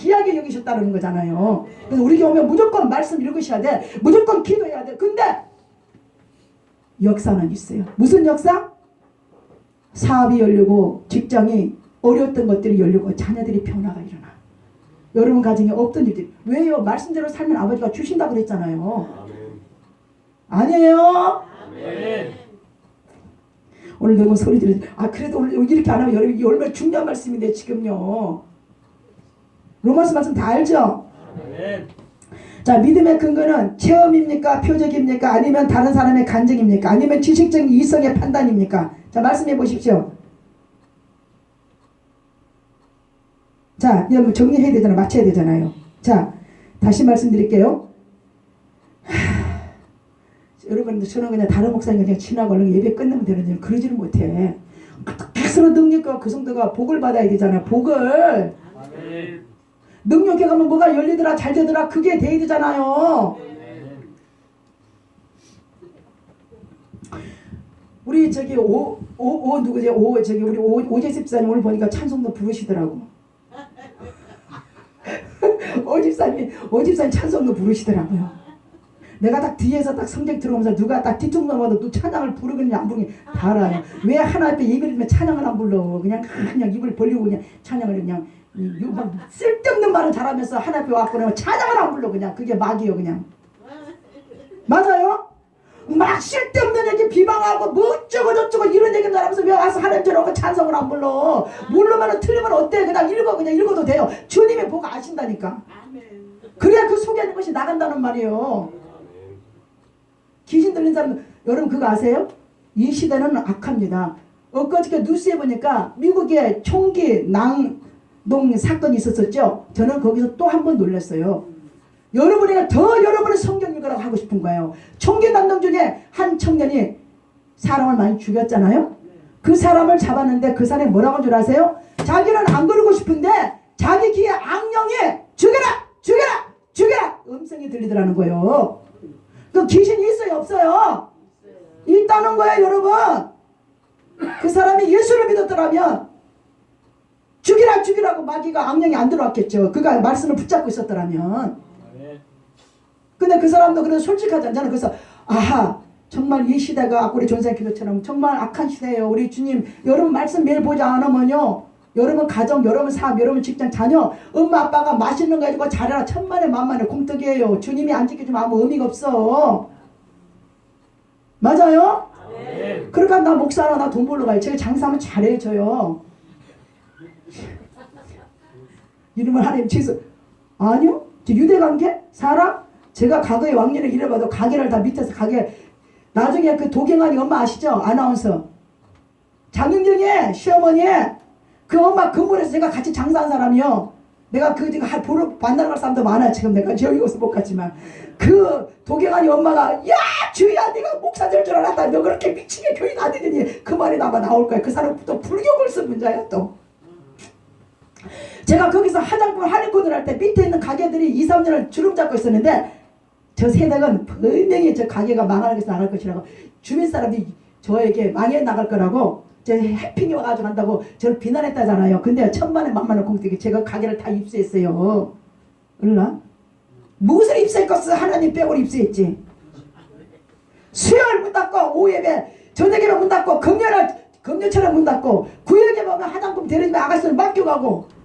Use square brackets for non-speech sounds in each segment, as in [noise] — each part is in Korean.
귀하게 여기셨다는 거잖아요. 그래서 우리 교회 오면 무조건 말씀 읽으셔야 돼. 무조건 기도해야 돼. 근데 역사는 있어요. 무슨 역사? 사업이 열리고 직장이 어려웠던 것들이 열리고 자녀들이 변화가 일어나. 여러분 가정에 없던 일들이 왜요? 말씀대로 살면 아버지가 주신다 그랬잖아요. 아니에요? 오늘 너무 소리 들으아 그래도 오늘 이렇게 안 하면 여러분 얼마나 중요한 말씀인데 지금요. 로마서 말씀 다 알죠? 자 믿음의 근거는 체험입니까? 표적입니까? 아니면 다른 사람의 간증입니까? 아니면 지식적인 이성의 판단입니까? 자 말씀해 보십시오. 자 이제 뭐 정리해야 되잖아 맞춰야 되잖아요. 자 다시 말씀드릴게요. 하, 여러분 저는 그냥 다른 목사님 그냥 지나고 얼른 예배 끝내면 되는데 그러지는 못해. 스스로 능력과 그 성도가 복을 받아야 되잖아. 복을 능력에 가면 뭐가 열리더라 잘 되더라 그게 돼야 되잖아요. 우리 저기 오, 오, 오 누구지? 오 저기 우리 오, 오재 집사님 오늘 보니까 찬송도 부르시더라고. [laughs] 오 집사님 오 집사님 찬송도 부르시더라고요. 내가 딱 뒤에서 딱 성경 들어오면서 누가 딱 뒤통수마다 또 찬양을 부르겠냐 안 부르겠냐 다 알아요. 왜 하나 앞에 예배를 드리면 찬양을 안 불러? 그냥 그냥 입을 벌리고 그냥 찬양을 그냥 이- 이거 막 쓸데없는 말을 잘하면서 하나 앞에 와갖고 그냥 찬양을 안 불러. 그냥 그게 막이요 그냥. 맞아요? 막 쓸데없는 얘기 비방하고 뭐 어쩌고 저쩌고 이런 얘기 하면서 왜 와서 하나님 저러고 찬성을 안 불러? 모르면 틀리면 어때? 그냥 읽어 그냥 읽어도 돼요. 주님이 보고 아신다니까. 그래야 그 속에 있는 것이 나간다는 말이에요. 귀신 들린 사람 여러분 그거 아세요? 이 시대는 악합니다. 엊그저께 뉴스에 보니까 미국에 총기 낭 동 사건이 있었었죠 저는 거기서 또 한 번 놀랐어요 여러분이 더 여러분의 성경 읽으라고 하고 싶은 거예요. 총기 남동 중에 한 청년이 사람을 많이 죽였잖아요. 그 사람을 잡았는데 그 사람이 뭐라고 한 줄 아세요? 자기는 안 그러고 싶은데 자기 귀에 악령이 죽여라! 죽여라! 죽여라! 음성이 들리더라는 거예요. 그 귀신이 있어요? 없어요? 있다는 거예요 여러분. 그 사람이 예수를 믿었더라면 죽이라 죽이라고 마귀가 악령이 안 들어왔겠죠. 그가 말씀을 붙잡고 있었더라면. 근데 그 사람도 그래도 솔직하지 않잖아. 그래서 아하 정말 이 시대가 우리 전생 기도처럼 정말 악한 시대예요. 우리 주님 여러분 말씀 매일 보지 않으면요. 여러분 가정, 여러분 사업, 여러분 직장, 자녀, 엄마 아빠가 맛있는 거 해주고 잘해라 천만에 만만에 공덕이에요. 주님이 안 지켜주면 아무 의미가 없어. 맞아요? 그러니까 나 목사라 나 돈 벌러 가요. 제가 장사하면 잘해줘요. 이름을 하나님 취소. 아니요. 저 유대 관계? 사람? 제가 과거에 왕년에 일해봐도 가게를 다 밑에서 가게 나중에 그 도경환이 엄마 아시죠? 아나운서 장윤정의 시어머니 그 엄마 근무해서 제가 같이 장사한 사람이요 내가 그 지금 할 보러 만나러 갈 사람도 많아 지금 내가 저기 가서 못 갔지만 그 도경환이 엄마가 야 주희야 네가 목사 될 줄 알았다 너 그렇게 미치게 교인 안 되더니 그 말이 나마 나올 거야 그 사람 또 불교를 쓴 분자야 또 제가 거기서 화장품 할인코드를 할 때 밑에 있는 가게들이 2, 3년을 주름 잡고 있었는데 저 세대는 분명히 저 가게가 망할 것이 나갈 것이라고 주변 사람들이 저에게 망해 나갈 거라고 저 해핑이 와가지고 한다고 저를 비난했다잖아요. 근데 천만에 만만한 공덕이 제가 가게를 다 입수했어요. 얼라? 무엇을 입수했겠어? 하나님 빼고는 입수했지. 수요일 문 닫고 오후 예배 저녁에 문 닫고 금요일 금요일처럼 문 닫고 구역에 보면 화장품 대리점 아가씨를 맡겨가고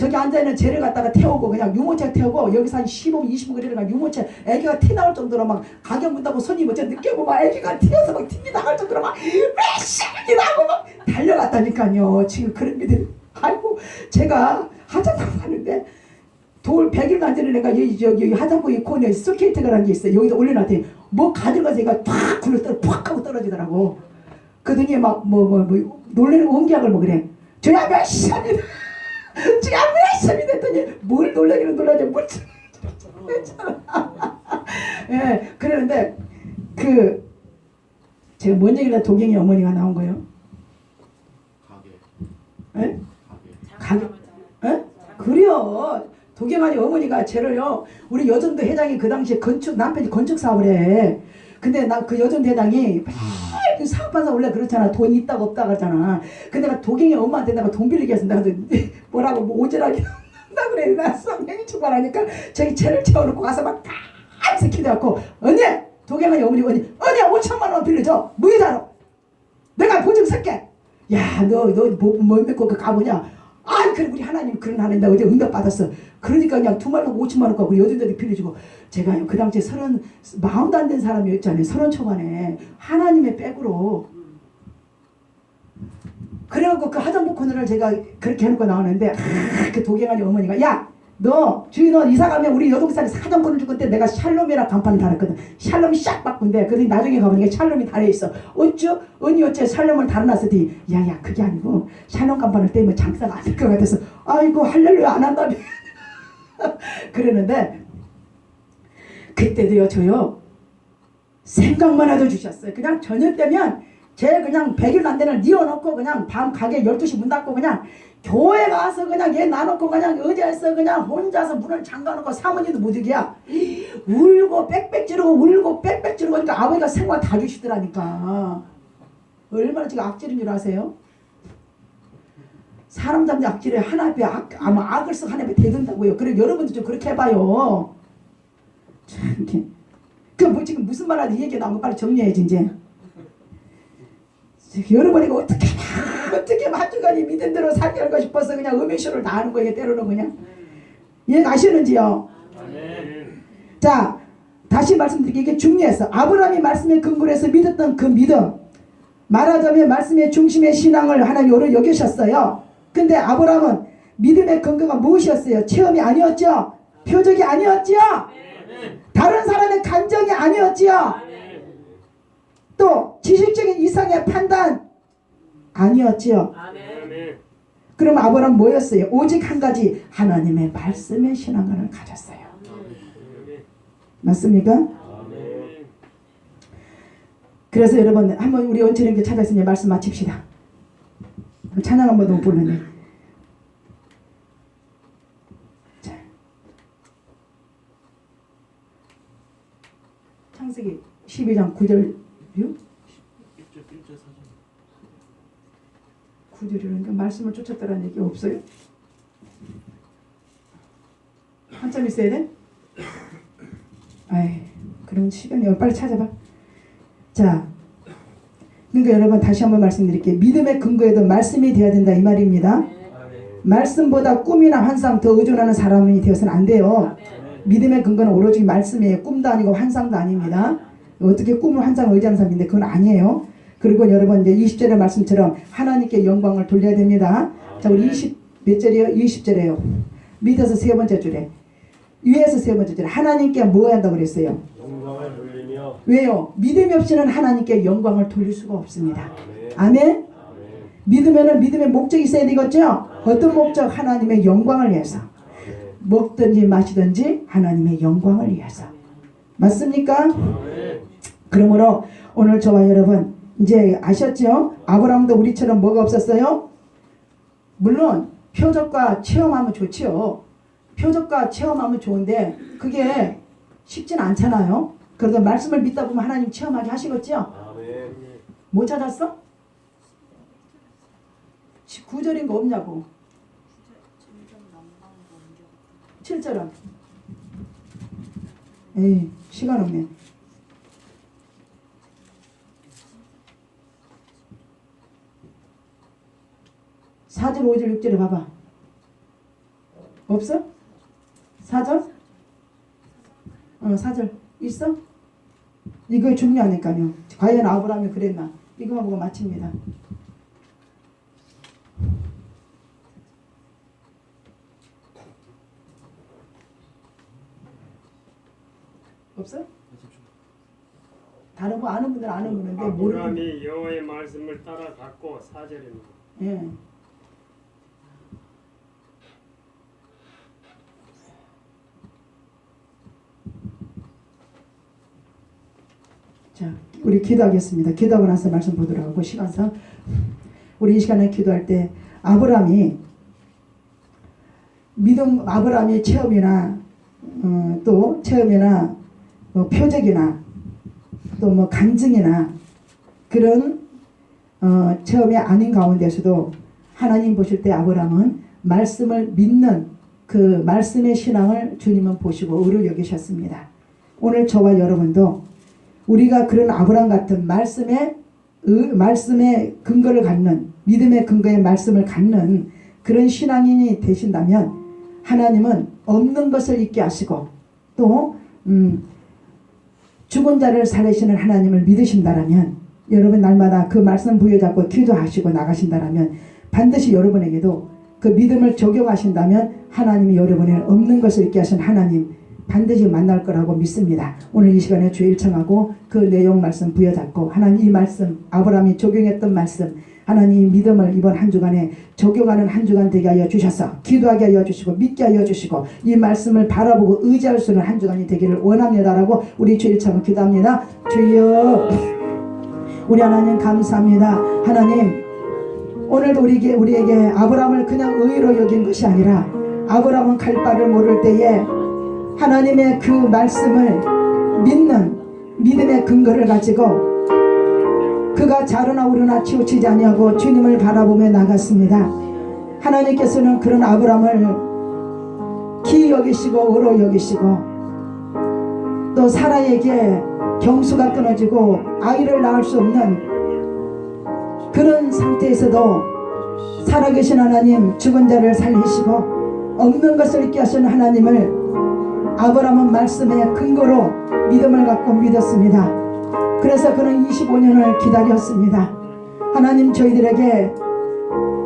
저기 앉아있는 쟤를 갖다가 태우고 그냥 유모차 태우고 여기서 한 15분 20분 그리다가 유모차 애기가 티 나올 정도로 막 가격 문다고 손님 어째 늦게 오고 막 애기가 튀어서 막 티 나갈 정도로 막 메시기 나고 막 달려갔다니까요. 지금 그런 미들 아이고 제가 화장품 하는데 돌 100일 만드는 애가 여기 여기 화장품 이 코너에 스케이트가 라는 게 있어요. 여기다 올려놨더니 뭐 가져가서 얘가 팍 굴러 떨어 팍 하고 떨어지더라고. 그러더니 막 뭐 뭐 뭐 놀래는 원기학을 뭐 그래. 저야 메시합니다. 지금 열심히 됐더니 뭘 놀라기는 놀라지 뭘 예, 그러는데 그 제가 뭔 얘기를 도경이 어머니가 나온 거예요? 가게 예? 가게 가, 예? 그래요. 도경아니 어머니가 쟤를요. 우리 여전도 회장이 그 당시에 건축 남편이 건축 사업을 해. 근데 나 그 여전 회장이 이 사업하면서 원래 그렇잖아. 돈 있다고 없다 그러잖아. 근데 내가 도경이 엄마한테 내가 돈 빌리게 해서 내가 뭐라고 뭐 오지랖이 나 그래. 나 성령이 출발하니까 저기 채를 채워놓고 가서 막 가면서 기도하고 언니 도경이 어머니 언니 언니 5천만 원 빌려줘. 무이다로. 내가 보증 쓸게. 야, 너, 너, 뭐, 뭐 믿고 그 가보냐? 아, 그래, 우리 하나님 그런 하나님 나 어제 응답 받았어. 그러니까 그냥 두 말로 5천만 원 갖고 여든데도 빌려주고. 제가 그 당시에 서른, 마음도 안 된 사람이었잖아요. 서른 초반에. 하나님의 백으로. 그래갖고 그 하정부 코너를 제가 그렇게 해놓고 나오는데, 아, 그 도경아니 어머니가, 야! 너, 주인 너 이사 가면 우리 여동산에 사정권을 줄 건데 내가 샬롬이라 간판을 달았거든. 샬롬이 싹 바꾼대. 그러니 나중에 가보니까 샬롬이 달려있어. 어쭈? 언니 어째 샬롬을 달아놨으니 야야 그게 아니고 샬롬 간판을 떼면 장사가 안 될 것 같아서 아이고 할렐루야 안 한다며. [laughs] 그러는데 그때도요 저요 생각만 해도 주셨어요. 그냥 저녁 되면 제 그냥 100일 안 되는 뉘어놓고 그냥 밤 가게 12시 문 닫고 그냥 교회 가서 그냥 얘 놔놓고 그냥 의자에서 그냥 혼자서 문을 잠가놓고 사모님도 못 이기야 울고 빽빽 지르고 울고 빽빽 지르고 그러니까 아버지가 생활 다 주시더라니까. 얼마나 지금 악질인 줄 아세요? 사람 잡는 악질에 하나 앞에 악, 아마 악을 써 하나 앞에 대든다고요. 그래 여러분도 좀 그렇게 해봐요. 그뭐 지금 무슨 말 하는지 얘기 나온 거 빨리 정리해야지 이제. 여러분이 어떻게 어떻게 마주가니 믿은 대로 살게 하고 싶어서 그냥 음해쇼를 다 하는 거예요 때로는 그냥 이해 가시는지요? 자 다시 말씀드릴게요 이게 중요해서 아브라함이 말씀에 근거로 해서 믿었던 그 믿음 말하자면 말씀의 중심의 신앙을 하나님 오늘 여기셨어요 근데 아브라함은 믿음의 근거가 무엇이었어요? 체험이 아니었죠? 표적이 아니었죠? 다른 사람의 감정이 아니었지요? 또 지식적인 이상의 판단 아니었지요? 그럼 아브라함 뭐였어요? 오직 한 가지 하나님의 말씀의 신앙을 가졌어요. 맞습니까? 그래서 여러분 한번 우리 원천님께 찾아서 말씀 마칩시다. 찬양 한번 더 부르네. 자. 창세기 12장 9절 6? 9절이라니까 말씀을 쫓았다라는 얘기 없어요? 한참 있어야 돼? 아이 그런 시간이 없- 빨리 찾아봐 자 그러니까 여러분 다시 한번 말씀드릴게요 믿음의 근거에도 말씀이 되어야 된다 이 말입니다 말씀보다 꿈이나 환상 더 의존하는 사람이 되어서는 안 돼요 믿음의 근거는 오로지 말씀이에요 꿈도 아니고 환상도 아닙니다 어떻게 꿈을 환상을 의지하는 사람인데 그건 아니에요 그리고 여러분 이제 20절의 말씀처럼 하나님께 영광을 돌려야 됩니다. 자 우리 20 몇 절이요? 20절이에요. 밑에서 세 번째 줄에 위에서 세 번째 줄에 하나님께 뭐 한다고 그랬어요? 영광을 돌리며 왜요? 믿음이 없이는 하나님께 영광을 돌릴 수가 없습니다. 아멘. 아멘. 아멘. 믿으면은 믿음의 목적이 있어야 되겠죠? 어떤 목적? 하나님의 영광을 위해서. 먹든지 마시든지 하나님의 영광을 위해서. 맞습니까? 아멘. 그러므로 오늘 저와 여러분 이제 아셨죠? 아브라함도 우리처럼 뭐가 없었어요? 물론 표적과 체험하면 좋지요. 표적과 체험하면 좋은데 그게 쉽진 않잖아요. 그래도 말씀을 믿다 보면 하나님 체험하게 하시겠죠? 아멘. 못 찾았어? 9절인 거 없냐고. 7절은? 에이 시간 없네. 4절, 5절, 6절에 봐봐. 없어? 4절? 어, 4절. 있어? 이거 중요하니까요. 과연 아브라함이 그랬나? 이거만 보고 마칩니다. 없어? 다른 거 아는 분들 아는 분인데 모르는 분. 아브라함이 여호와의 말씀을 따라갔고 사절입니다. 예. 자, 우리 기도하겠습니다. 기도하고 나서 말씀 보도록 하고 시간상 우리 이 시간에 기도할 때 아브라함이 믿음 아브라함이 체험이나 어, 또 체험이나 뭐 표적이나 또 뭐 간증이나 그런 어, 처음에 아닌 가운데서도 하나님 보실 때 아브라함은 말씀을 믿는 그 말씀의 신앙을 주님은 보시고 의로 여기셨습니다. 오늘 저와 여러분도 우리가 그런 아브라함 같은 말씀의 의- 말씀의 근거를 갖는 믿음의 근거의 말씀을 갖는 그런 신앙인이 되신다면 하나님은 없는 것을 있게 하시고 또 음, 죽은 자를 살리시는 하나님을 믿으신다라면 여러분 날마다 그 말씀 부여잡고 기도하시고 나가신다라면 반드시 여러분에게도 그 믿음을 적용하신다면 하나님이 여러분의 없는 것을 있게 하신 하나님 반드시 만날 거라고 믿습니다. 오늘 이 시간에 주 일 청하고 그 내용 말씀 부여잡고 하나님 이 말씀 아브라함이 적용했던 말씀 하나님 믿음을 이번 한 주간에 적용하는 한 주간 되게 하여 주셔서 기도하게 하여 주시고 믿게 하여 주시고 이 말씀을 바라보고 의지할 수 있는 한 주간이 되기를 원합니다라고 우리 주일 청을 기도합니다. 주여 우리 하나님 감사합니다. 하나님 오늘도 우리에게, 우리에게 아브라함을 그냥 의로 여긴 것이 아니라 아브라함은 갈 바를 모를 때에 하나님의 그 말씀을 믿는 믿음의 근거를 가지고 그가 자르나 우르나 치우치지 아니하고 주님을 바라보며 나갔습니다. 하나님께서는 그런 아브라함을 기 여기시고 의로 여기시고 또 사라에게 경수가 끊어지고 아이를 낳을 수 없는 그런 상태에서도 살아계신 하나님 죽은 자를 살리시고 없는 것을 있게 하신 하나님을 아브라함은 말씀의 근거로 믿음을 갖고 믿었습니다. 그래서 그는 25년을 기다렸습니다. 하나님 저희들에게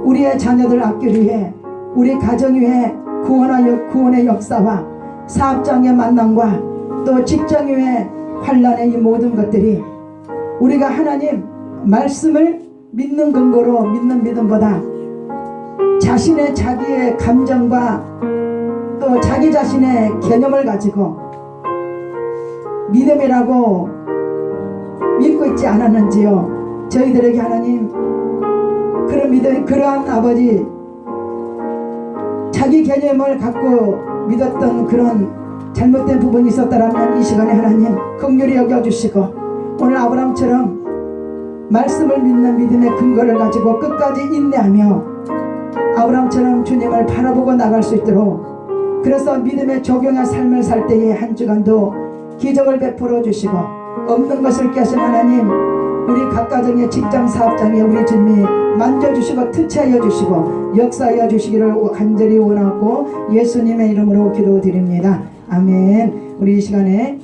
우리의 자녀들 앞길 위해 우리 가정 위해 구원의, 역사와 사업장의 만남과 또 직장 위에 환란의 이 모든 것들이 우리가 하나님 말씀을 믿는 근거로 믿는 믿음보다 자신의 자기의 감정과 또 자기 자신의 개념을 가지고 믿음이라고 믿고 있지 않았는지요. 저희들에게 하나님 그런 믿음 그러한 아버지 자기 개념을 갖고 믿었던 그런 잘못된 부분이 있었다라면 이 시간에 하나님 긍휼히 여겨주시고 오늘 아브라함처럼 말씀을 믿는 믿음의 근거를 가지고 끝까지 인내하며 아브라함처럼 주님을 바라보고 나갈 수 있도록 그래서 믿음의 적용한 삶을 살 때에 한 주간도 기적을 베풀어 주시고 없는 것을 깨신 하나님 우리 각 가정의 직장 사업장에 우리 주님이 만져주시고 특채하여 주시고 역사하여 주시기를 간절히 원하고 예수님의 이름으로 기도드립니다. 아멘 우리 이 시간에